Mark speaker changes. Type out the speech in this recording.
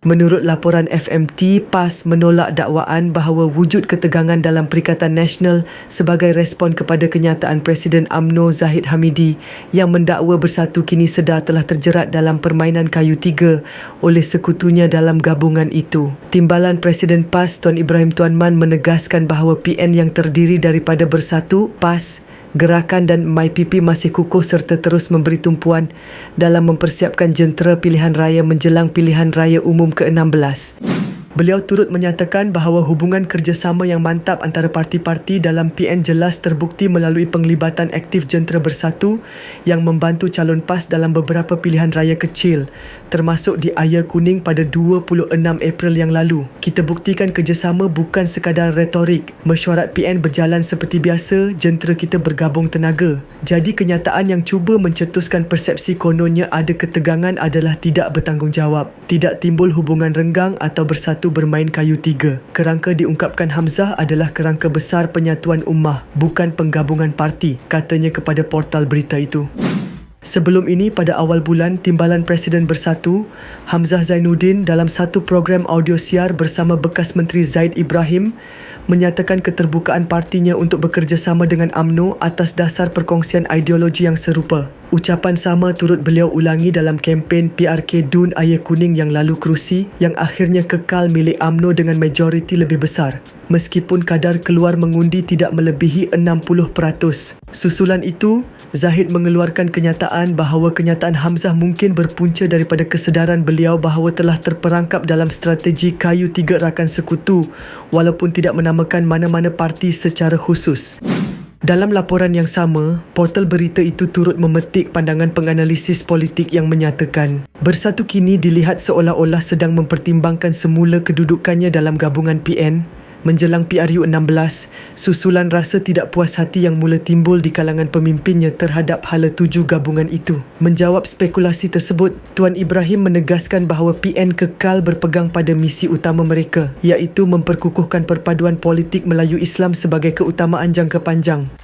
Speaker 1: Menurut laporan FMT, PAS menolak dakwaan bahawa wujud ketegangan dalam Perikatan Nasional sebagai respon kepada kenyataan Presiden AMNO Zahid Hamidi yang mendakwa Bersatu kini sedar telah terjerat dalam permainan kayu tiga oleh sekutunya dalam gabungan itu. Timbalan Presiden PAS Tuan Ibrahim Tuan Man menegaskan bahawa PN yang terdiri daripada Bersatu, PAS, Gerakan dan MyPP masih kukuh serta terus memberi tumpuan dalam mempersiapkan jentera pilihan raya menjelang pilihan raya umum ke-16. Beliau turut menyatakan bahawa hubungan kerjasama yang mantap antara parti-parti dalam PN jelas terbukti melalui penglibatan aktif jentera bersatu yang membantu calon PAS dalam beberapa pilihan raya kecil termasuk di Ayar Kuning pada 26 April yang lalu. Kita buktikan kerjasama bukan sekadar retorik. Mesyuarat PN berjalan seperti biasa, jentera kita bergabung tenaga. Jadi kenyataan yang cuba mencetuskan persepsi kononnya ada ketegangan adalah tidak bertanggungjawab. Tidak timbul hubungan renggang atau bersatu bermain kayu tiga. Kerangka diungkapkan Hamzah adalah kerangka besar penyatuan ummah, bukan penggabungan parti, katanya kepada portal berita itu. Sebelum ini, pada awal bulan, Timbalan Presiden Bersatu, Hamzah Zainuddin dalam satu program audio siar bersama bekas Menteri Zaid Ibrahim menyatakan keterbukaan partinya untuk bekerjasama dengan AMNO atas dasar perkongsian ideologi yang serupa. Ucapan sama turut beliau ulangi dalam kempen PRK Dun Air Kuning yang lalu kerusi yang akhirnya kekal milik AMNO dengan majoriti lebih besar meskipun kadar keluar mengundi tidak melebihi 60%. Susulan itu, Zahid mengeluarkan kenyataan bahawa kenyataan Hamzah mungkin berpunca daripada kesedaran beliau bahawa telah terperangkap dalam strategi kayu tiga rakan sekutu walaupun tidak menamakan mana-mana parti secara khusus. Dalam laporan yang sama, portal berita itu turut memetik pandangan penganalisis politik yang menyatakan Bersatu kini dilihat seolah-olah sedang mempertimbangkan semula kedudukannya dalam gabungan PN Menjelang PRU 16, susulan rasa tidak puas hati yang mula timbul di kalangan pemimpinnya terhadap hala tuju gabungan itu. Menjawab spekulasi tersebut, Tuan Ibrahim menegaskan bahawa PN kekal berpegang pada misi utama mereka, iaitu memperkukuhkan perpaduan politik Melayu Islam sebagai keutamaan jangka panjang.